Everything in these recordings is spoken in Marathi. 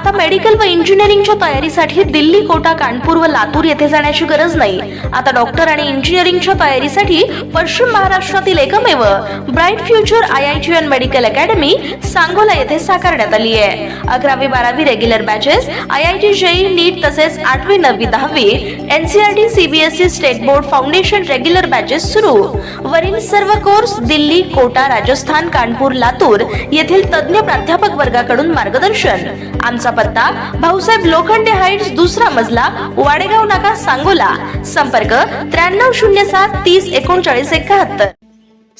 आता मेडिकल व इंजिनिअरिंगच्या तयारीसाठी दिल्ली कोटा कानपूर व लातूर येथे जाण्याची गरज नाही. आता डॉक्टर आणि इंजिनिअरिंगच्या तयारीसाठी पश्चिम महाराष्ट्रातील एकमेव bright future I I T medical academy Sangola येथे साकारण्यात आली आहे. अकरावी बारावी regular batches I I T JEE NEET तसेच आठवी नववी दहावी NCERT CBSE state board foundation regular batches सुरू. वरील सर्व कोर्स दिल्ली कोटा राजस्थान कानपूर लातूर येथील तज्ज्ञ प्राध्यापक वर्गाकडून मार्गदर्शन. आमचा पत्ता भाऊसाहेब लोखंडे हाईट्स दुसरा मजला वाडेगाव नाका सांगोला. संपर्क त्र्याण्णव शून्य सात तीस एकोणचाळीस एकाहत्तर.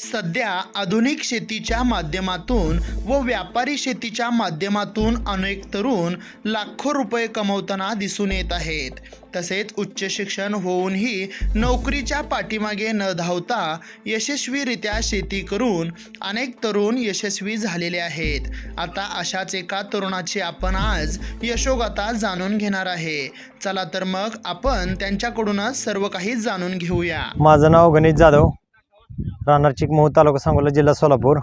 सध्या आधुनिक शेतीच्या माध्यमातून व व्यापारी शेतीच्या माध्यमातून अनेक तरुण लाखो रुपये कमवताना दिसून येत आहेत. तसेच उच्च शिक्षण होऊनही नोकरीच्या पाठीमागे न धावता यशस्वीरित्या शेती करून अनेक तरुण यशस्वी झालेले आहेत. आता अशाच एका तरुणाची आपण आज यशोगाथा जाणून घेणार आहे. चला तर मग आपण त्यांच्याकडूनच सर्व काही जाणून घेऊया. माझं नाव गणेश जाधव. राहणार चिकमोह तालुका सांगोला जिल्हा सोलापूर.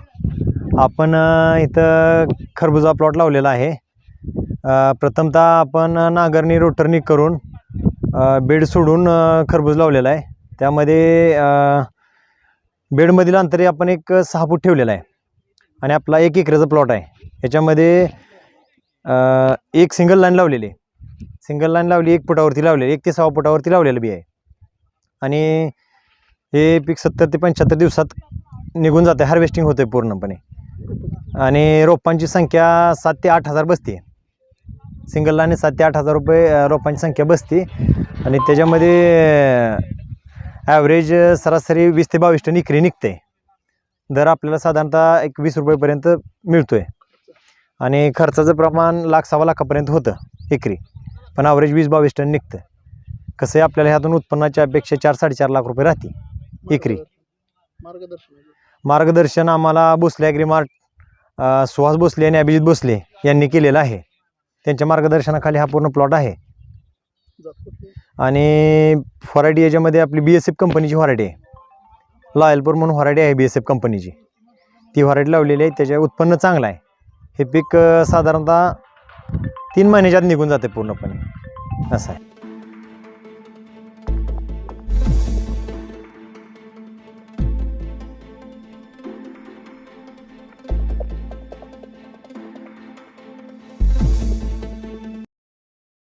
आपण इथं खरबुजा प्लॉट लावलेला आहे. प्रथमतः आपण नांगरणी रोटरनी करून बेड सोडून खरबूज लावलेला आहे. त्यामध्ये बेडमधील अंतरी आपण एक सहा फूट ठेवलेला आहे. आणि आपला एक एकरचा प्लॉट आहे. याच्यामध्ये एक सिंगल लाईन लावलेली आहे. सिंगल लाईन लावली एक फुटावरती लावलेली एक ते सहा फुटावरती लावलेलं बी आहे. आणि हे पीक सत्तर ते पंच्याहत्तर दिवसात निघून जाते हार्वेस्टिंग होते पूर्णपणे. आणि रोपांची संख्या सात ते आठ हजार बसते. सिंगल आणि सात ते आठ हजार रुपये रोपांची संख्या बसते. आणि त्याच्यामध्ये ॲव्हरेज सरासरी वीस ते बावीस टन इकरी निघते. दर आपल्याला साधारणतः एक वीस रुपयेपर्यंत मिळतो आहे आणि खर्चाचं प्रमाण लाख सव्वा लाखापर्यंत होतं एकरी. पण ॲव्हरेज वीस बावीस टन निघतं. कसं आहे आपल्याला ह्यातून उत्पन्नाच्या अपेक्षा चार साडेचार लाख रुपये राहते एकरी मार्गदर्शन. आम्हाला भोसले ॲग्रीमार्ट अ, सुहास भोसले आणि अभिजित भोसले यांनी केलेलं आहे. त्यांच्या मार्गदर्शनाखाली हा पूर्ण प्लॉट आहे. आणि व्हरायटी याच्यामध्ये आपली बी एस एफ कंपनीची व्हरायटी आहे. लॉयलपूर म्हणून व्हरायटी आहे बी एस एफ कंपनीची ती व्हरायटी लावलेली आहे त्याचे उत्पन्न चांगलं आहे. हे पीक अ, साधारणतः तीन महिन्याच्यात निघून जाते पूर्णपणे. असं आहे.